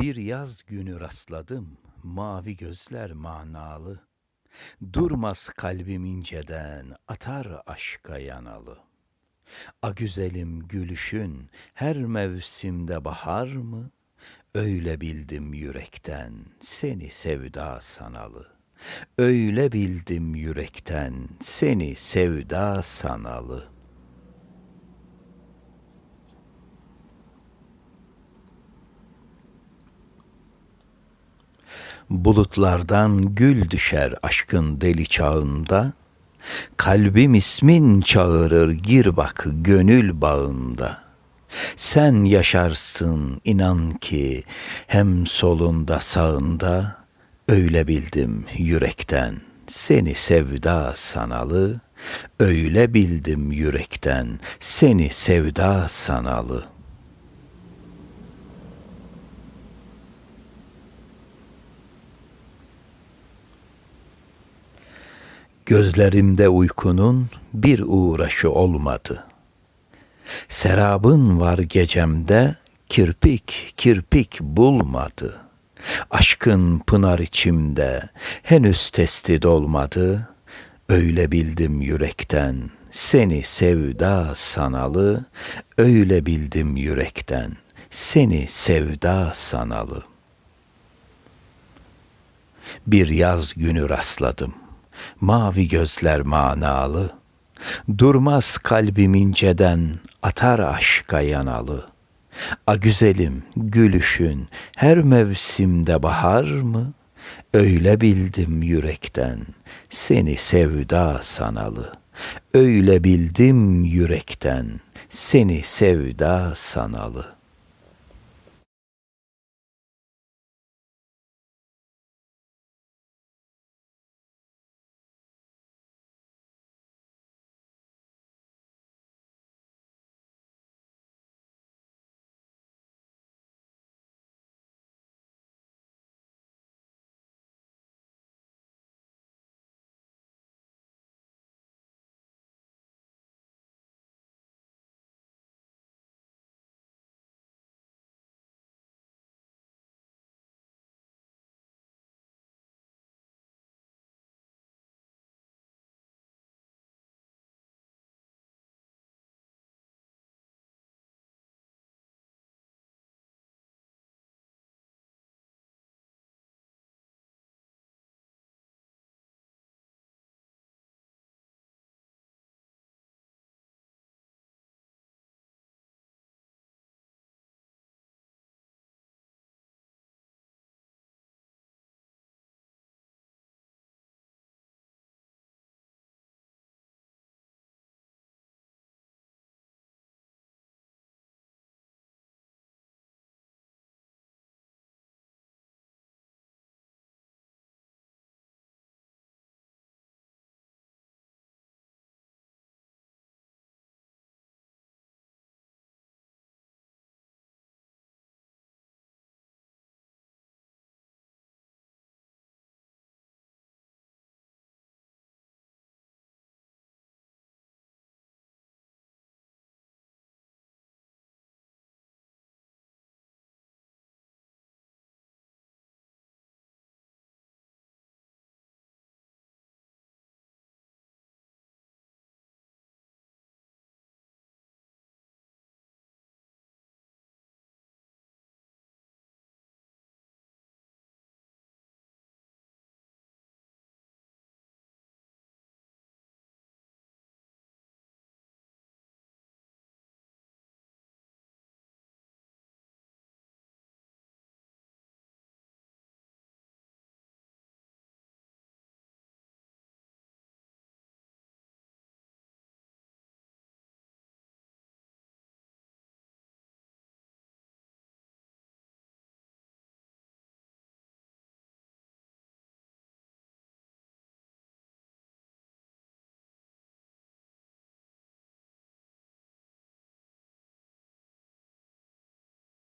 Bir yaz günü rastladım, mavi gözler manalı. Durmaz kalbim inceden, atar aşka yanalı. A güzelim gülüşün her mevsimde bahar mı? Öyle bildim yürekten seni sevda sanalı. Öyle bildim yürekten seni sevda sanalı. Bulutlardan gül düşer aşkın deli çağında. Kalbim ismin çağırır gir bak gönül bağında. Sen yaşarsın inan ki hem solunda sağında öyle bildim yürekten seni sevda sanalı öyle bildim yürekten seni sevda sanalı.'' Gözlerimde uykunun bir uğraşı olmadı. Serabın var gecemde kirpik kirpik bulmadı. Aşkın pınar içimde henüz testi dolmadı. Öyle bildim yürekten seni sevda sanalı. Öyle bildim yürekten seni sevda sanalı. Bir yaz günü rastladım mavi gözler manalı. Durmaz kalbim inceden, atar aşka yanalı. A güzelim gülüşün her mevsimde bahar mı? Öyle bildim yürekten seni sevda sanalı. Öyle bildim yürekten seni sevda sanalı.''